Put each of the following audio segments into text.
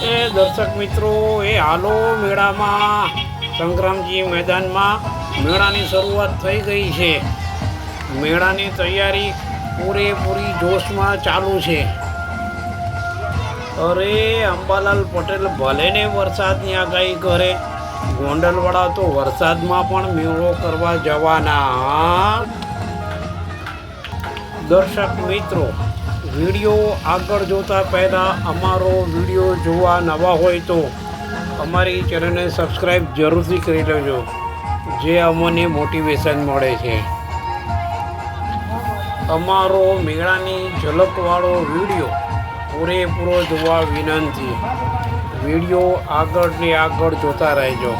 એ દર્શક મિત્રો, એ હાલો મેળામાં સંક્રામજી મેદાનમાં મેળાની શરૂઆત થઈ ગઈ છે. મેળાની તૈયારી પૂરેપૂરી જોશમાં ચાલુ છે. અરે, અંબાલાલ પટેલ ભલે ને વરસાદની આગાહી કરે. ગોંડલવાળા તો વરસાદમાં પણ મેળો કરવા જવાના. દર્શક મિત્રો વીડિયો આગળ જોતા પહેલાં અમારો વીડિયો જોવા નવા હોય તો અમારી ચેનલને સબસ્ક્રાઈબ જરૂરથી કરી લેજો, જે અમને મોટિવેશન મળે છે. અમારો મેળાની ઝલકવાળો વીડિયો પૂરેપૂરો જોવા વિનંતી. વીડિયો આગળ ને આગળ જોતા રહેજો.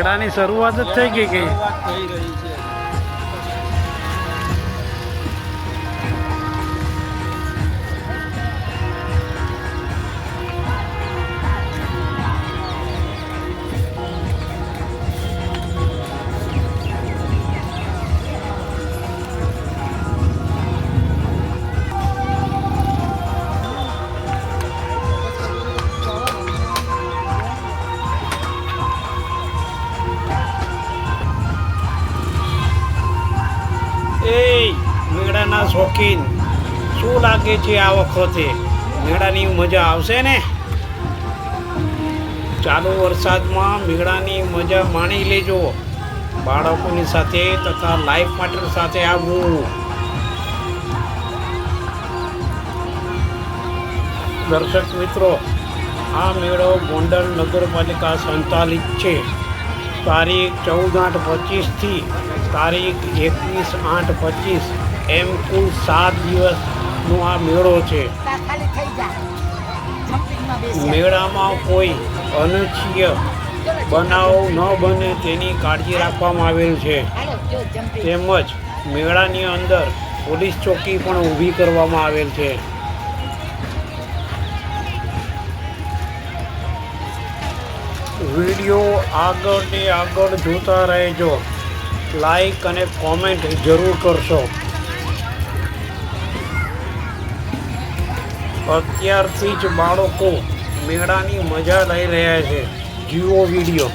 મેળાની શરૂઆત જ થઈ ગઈ કે? શોખીન. શું લાગે છે આ વખતે? મેળાની મજા આવશે ને? ચાલુ વરસાદમાં મેળાની મજા માણી લેજો. બાળકોની સાથે તથા લાઈફ પાર્ટનર સાથે આવવું દર્શક મિત્રો, આ મેળો ગોંડલ નગરપાલિકા સંચાલિત છે. તારીખ ચૌદ આઠ પચીસથી તારીખ એકવીસ આઠ પચીસ. એમ કુલ સાત દિવસનો આ મેળો છે. મેળામાં કોઈ અનુચ્છીય બનાવ ન બને તેની કાળજી રાખવામાં આવેલ છે. તેમજ મેળાની અંદર પોલીસ ચોકી પણ ઊભી કરવામાં આવેલ છે. વીડિયો આગળ ને આગળ જોતા રહેજો. લાઈક અને કોમેન્ટ જરૂર કરશો. અત્યારથી જ બાળકો મેળાની મજા લઈ રહ્યા છે. જીવો વીડિયો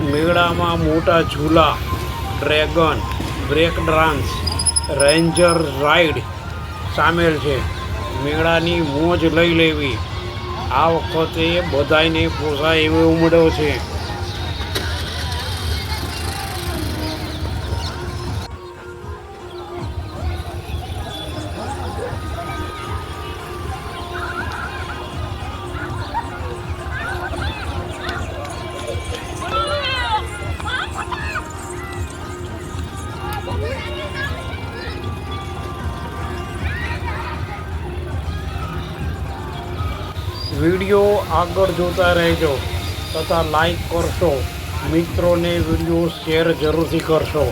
મેળામાં મોટા ઝૂલા, dragon, break dance, ranger ride સામેલ છે. મેળાની મોજ લઈ લેવી. આ વખતે બધાયને પોસાય એવો ઉમડ્યો છે. વીડિયો આગળ જોતા રહેજો તથા લાઈક કરશો. મિત્રોને વીડિયો શેર જરૂરથી કરશો.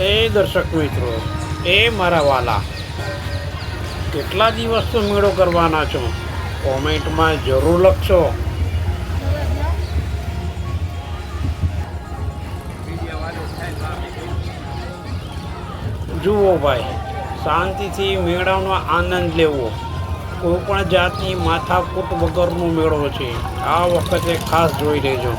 એ દર્શક મિત્રો, એ મારા વાલા. કેટલા દિવસનો મેળો કરવાના છો? કોમેન્ટમાં જરૂર લખશો. જુઓ ભાઈ, શાંતિથી મેળાનો આનંદ લેવો. કોઈ પણ જાતની માથાકૂટ વગરનો મેળો છે. આ વખતે ખાસ જોઈ લેજો.